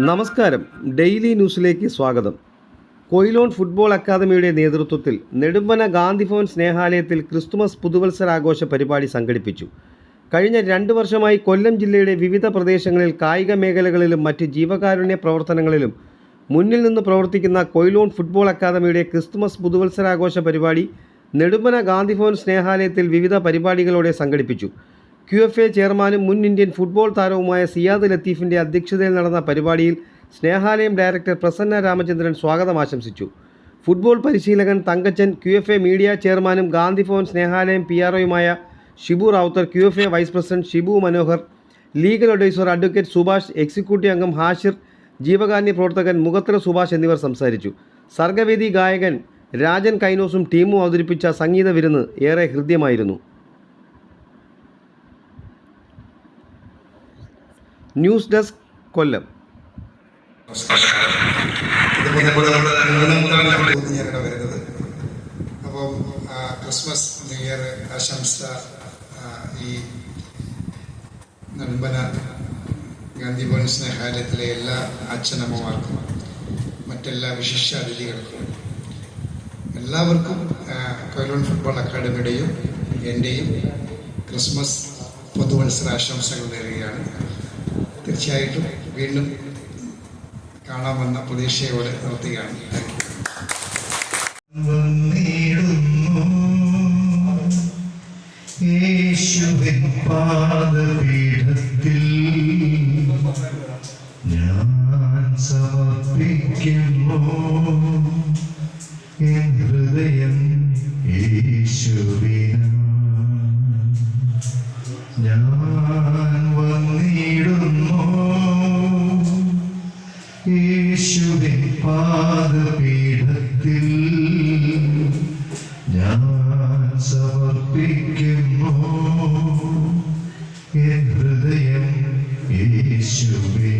നമസ്കാരം. ഡെയിലി ന്യൂസിലേക്ക് സ്വാഗതം. കൊയിലോൺ ഫുട്ബോൾ അക്കാദമിയുടെ നേതൃത്വത്തിൽ നെടുമ്പന ഗാന്ധിഭവൻ സ്നേഹാലയത്തിൽ ക്രിസ്തുമസ് പുതുവത്സരാഘോഷ പരിപാടി സംഘടിപ്പിച്ചു. കഴിഞ്ഞ രണ്ട് വർഷമായി കൊല്ലം ജില്ലയുടെ വിവിധ പ്രദേശങ്ങളിൽ കായിക മേഖലകളിലും മറ്റ് ജീവകാരുണ്യ പ്രവർത്തനങ്ങളിലും മുന്നിൽ നിന്ന് പ്രവർത്തിക്കുന്ന കൊയിലോൺ ഫുട്ബോൾ അക്കാദമിയുടെ ക്രിസ്തുമസ് പുതുവത്സരാഘോഷ പരിപാടി നെടുമ്പന ഗാന്ധിഭവൻ സ്നേഹാലയത്തിൽ വിവിധ പരിപാടികളോടെ സംഘടിപ്പിച്ചു. ക്യു എഫ് എ ചെയർമാനും മുൻ ഇന്ത്യൻ ഫുട്ബോൾ താരവുമായ സിയാദ് ലത്തീഫിന്റെ അധ്യക്ഷതയിൽ നടന്ന പരിപാടിയിൽ സ്നേഹാലയം ഡയറക്ടർ പ്രസന്ന രാമചന്ദ്രൻ സ്വാഗതം ആശംസിച്ചു. ഫുട്ബോൾ പരിശീലകൻ Thankachan Q F A media ചെയർമാനും Gandhi Bhavan Snehalayam P R ഒയുമായ Shibu Rawther Q F A vice president Shibu Manohar legal advisor advocate Subhash executive അംഗം ഹാഷിർ ജീവകാന്യ പ്രവർത്തകൻ മുഖത്ര സുഭാഷ് എന്നിവർ സംസാരിച്ചു. സർഗവേദി ഗായകൻ രാജൻ കൈനോസും ടീമും അവതരിപ്പിച്ച സംഗീത വിരുന്ന് ഏറെ ഹൃദ്യമായിരുന്നു. News desk Kollam. Appam Christmas new year ആശംസ ഈ നെടുമ്പന ഗാന്ധി ഭവൻ സ്നേഹാലയത്തിലെ എല്ലാ അച്ഛനമ്മമാർക്കും മറ്റെല്ലാ വിശിഷ്ട അതിഥികൾക്കും എല്ലാവർക്കും കൊയിലോൺ ഫുട്ബോൾ അക്കാഡമിയുടെയും എന്റെയും ക്രിസ്മസ് പുതുവത്സര ആശംസകൾ നേരുകയാണ്. തീർച്ചയായിട്ടും വീണ്ടും കാണാമെന്ന പ്രതീക്ഷയോടെ നിർത്തുകയാണ്. യേശുവിൻ ഞാൻ സമർപ്പിക്കുന്നു. എൻ ഹൃദയം യേശുവിന ഞാൻ യേശുവിൻ പാദപീഠത്തിൽ ഞാൻ സമർപ്പിക്കുന്നു. എൻ ഹൃദയം യേശുവിന്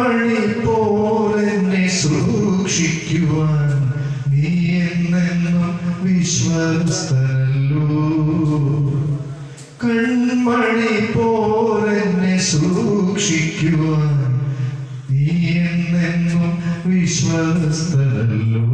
കൺമണി പോലെന്നെ സൂക്ഷിക്കുവാൻ നീ എന്നെന്നും വിശ്വസ്തല്ലോ കൺമണി പോലെന്നെ സൂക്ഷിക്കുവാൻ നീ എന്നെന്നും വിശ്വസ്തനല്ലോ.